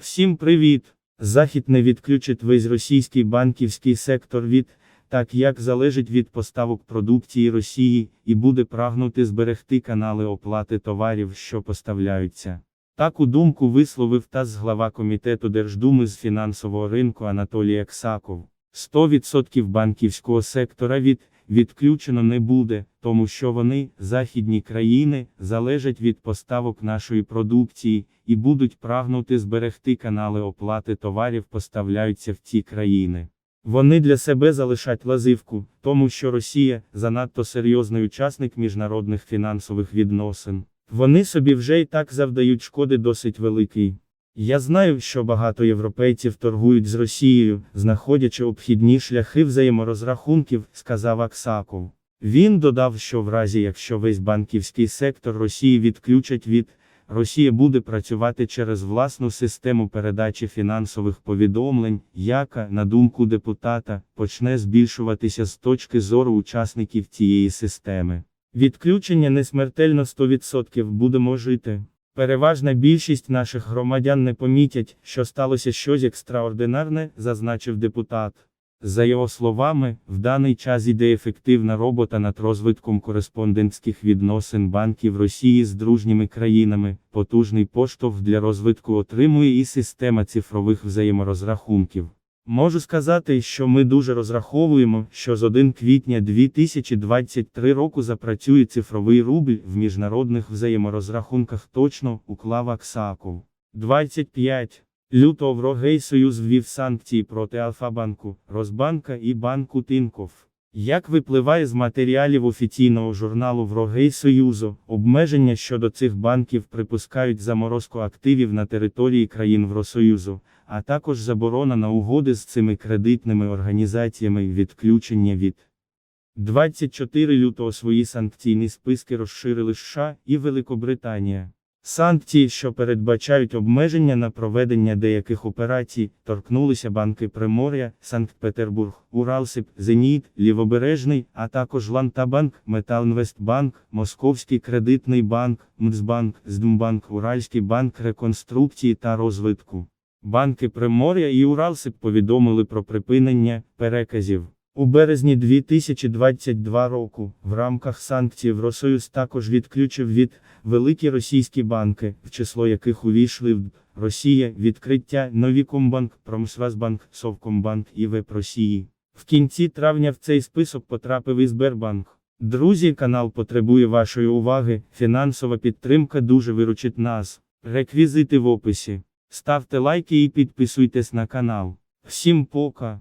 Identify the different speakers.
Speaker 1: Всім привіт! Захід не відключить весь російський банківський сектор від, так як залежить від поставок продукції Росії, і буде прагнути зберегти канали оплати товарів, що поставляються. Таку думку висловив ТАСС глава комітету Держдуми з фінансового ринку Анатолій Аксаков. 100% банківського сектора від відключено не буде, тому що вони, західні країни, залежать від поставок нашої продукції і будуть прагнути зберегти канали оплати товарів поставляються в ті країни. Вони для себе залишать лазивку, тому що Росія занадто серйозний учасник міжнародних фінансових відносин. Вони собі вже і так завдають шкоди досить великий. Я знаю, що багато європейців торгують з Росією, знаходячи обхідні шляхи взаєморозрахунків, сказав Аксаков. Він додав, що в разі якщо весь банківський сектор Росії відключать від, Росія буде працювати через власну систему передачі фінансових повідомлень, яка, на думку депутата, почне збільшуватися з точки зору учасників цієї системи. Відключення не смертельно 100% будемо жити. Переважна більшість наших громадян не помітять, що сталося щось екстраординарне, зазначив депутат. За його словами, в даний час іде ефективна робота над розвитком кореспондентських відносин банків Росії з дружніми країнами, потужний поштовх для розвитку отримує і система цифрових взаєморозрахунків. Можу сказати, що ми дуже розраховуємо, що з 1 квітня 2023 року запрацює цифровий рубль в міжнародних взаєморозрахунках точно, уклав Аксаков. 25. Лютого Врогей Союз ввів санкції проти Альфа-банку, Розбанка і банку Тинков. Як випливає з матеріалів офіційного журналу Врогей Союзу, обмеження щодо цих банків припускають заморозку активів на території країн Євросоюзу, а також заборона на угоди з цими кредитними організаціями відключення від 24 лютого свої санкційні списки розширили США і Великобританія. Санкції, що передбачають обмеження на проведення деяких операцій, торкнулися банки Примор'я, Санкт-Петербург, Уралсиб, Зеніт, Лівобережний, а також Лантабанк, Металінвестбанк, Московський кредитний банк, Мцбанк, Здмбанк, Уральський банк реконструкції та розвитку. Банки Примор'я і Уралсиб повідомили про припинення переказів. У березні 2022 року, в рамках санкцій Євросоюз також відключив від великі російські банки, в число яких увійшли в Росія, відкриття Новікомбанк, Промсвазбанк, Совкомбанк і ВЕП Росії. В кінці травня в цей список потрапив і Сбербанк. Друзі, канал потребує вашої уваги, фінансова підтримка дуже виручить нас. Реквізити в описі. Ставте лайки і підписуйтесь на канал. Всім пока!